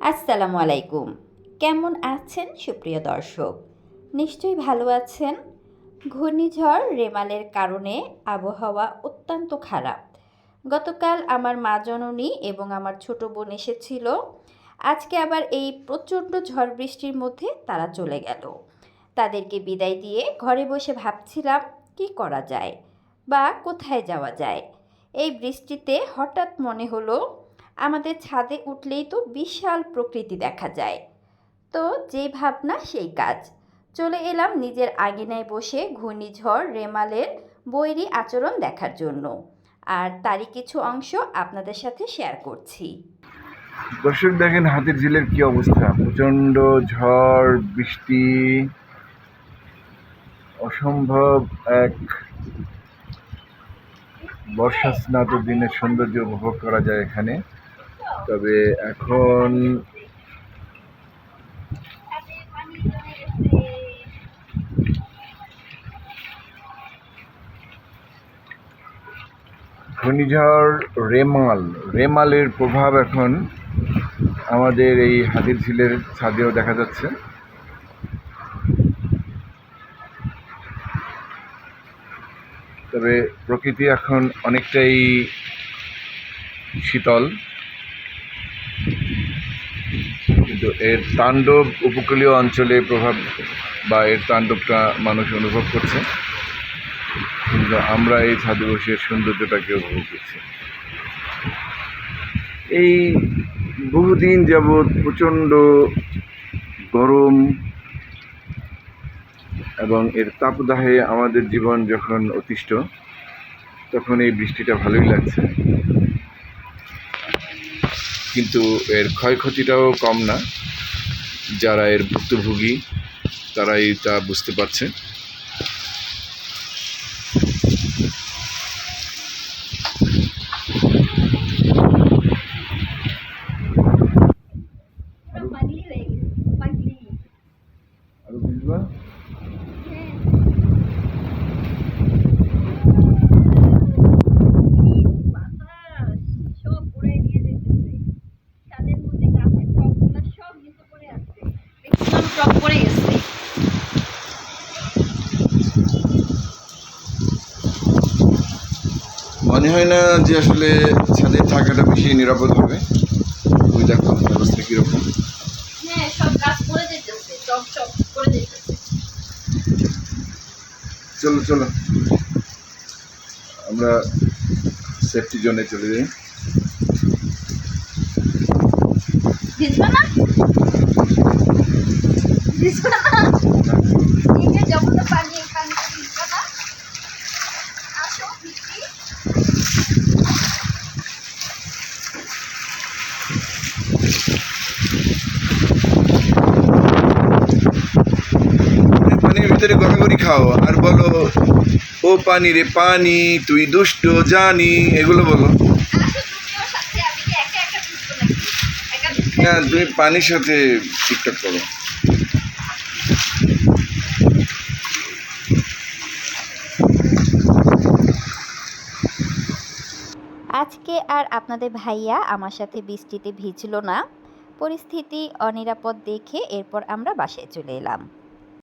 আসসালামু আলাইকুম। কেমন আছেন সুপ্রিয় দর্শক? নিশ্চয়ই ভালো আছেন? ঘূর্ণিঝড় রেমালের কারণে আবহাওয়া অত্যন্ত খারাপ। গতকাল আমার মা জননী এবং আমার ছোট বোন এসেছিল। আজকে আবার এই প্রচণ্ড ঝড় বৃষ্টির মধ্যে তারা চলে গেল। তাদেরকে বিদায় দিয়ে ঘরে বসে ভাবছিলাম, কি করা যায় বা কোথায় যাওয়া যায়? এই বৃষ্টিতে হঠাৎ মনে হলো আমাদের ছাদে উঠলেই তো বিশাল প্রকৃতি দেখা যায়। তো যে ভাবনা সেই কাজ। চলে এলাম নিজের আগিনায় বসে ঘূর্ণিঝড়, রেমালের বৈরী আচরণ দেখার জন্য। আর তারই কিছু অংশ আপনাদের সাথে শেয়ার করছি। দর্শক, দেখেন হাতির ঝিলের কি অবস্থা? প্রচণ্ড ঝড়, বৃষ্টি, অসম্ভব এক বর্ষা স্নাত দিনের সৌন্দর্য উপভোগ করা যায় এখানে। তবে এখন ঘূর্ণিঝড় রেমাল। রেমালের প্রভাব এখন আমাদের এই হাতির ঝিলের ছাদেও দেখা যাচ্ছে। তবে প্রকৃতি এখন অনেকটাই শীতল। কিন্তু এর তাণ্ডব উপকূলীয় অঞ্চলে প্রভাব বা এর তাণ্ডবটা মানুষ অনুভব করছে। কিন্তু আমরা এই ছাদে বসে সৌন্দর্যটাকে উপভোগ করছি। এই বহুদিন যাবৎ প্রচণ্ড গরম এবং এর তাপদাহে আমাদের জীবন যখন অতিষ্ঠ, তখন এই বৃষ্টিটা ভালোই লাগছে। কিন্তু এর ক্ষয়ক্ষতিটাও কম না। যারা এর ভুক্তভোগী তারাই তা বুঝতে পারছে। টপ পড়ে গেছে। মনে হয় না যে আসলে ছাদে থাকাটা বেশি নিরাপদ হবে। ওই দেখো অবস্থা কীরকম। হ্যাঁ সব গাছ পড়ে যেতেছে টপ টপ পড়ে যেতেছে। চলো চলো। আমরা সেফটি জোনে চলে যাই। ভিজবে না ভিজবে না এই যে যখন পানি এখানে ভিজবে না আসো ভিজি পানির ভিতরে গড়াগড়ি খাও। আর বলো ও পানি রে পানি তুই দুষ্ট জানি এগুলো বলো। না তুমি পানির সাথে টিকটক করো। আজকে আর আপনাদের ভাইয়া আমার সাথে বৃষ্টিতে ভিজলো না। পরিস্থিতি অনিরাপদ দেখে এরপর আমরা বাসায় চলে এলাম।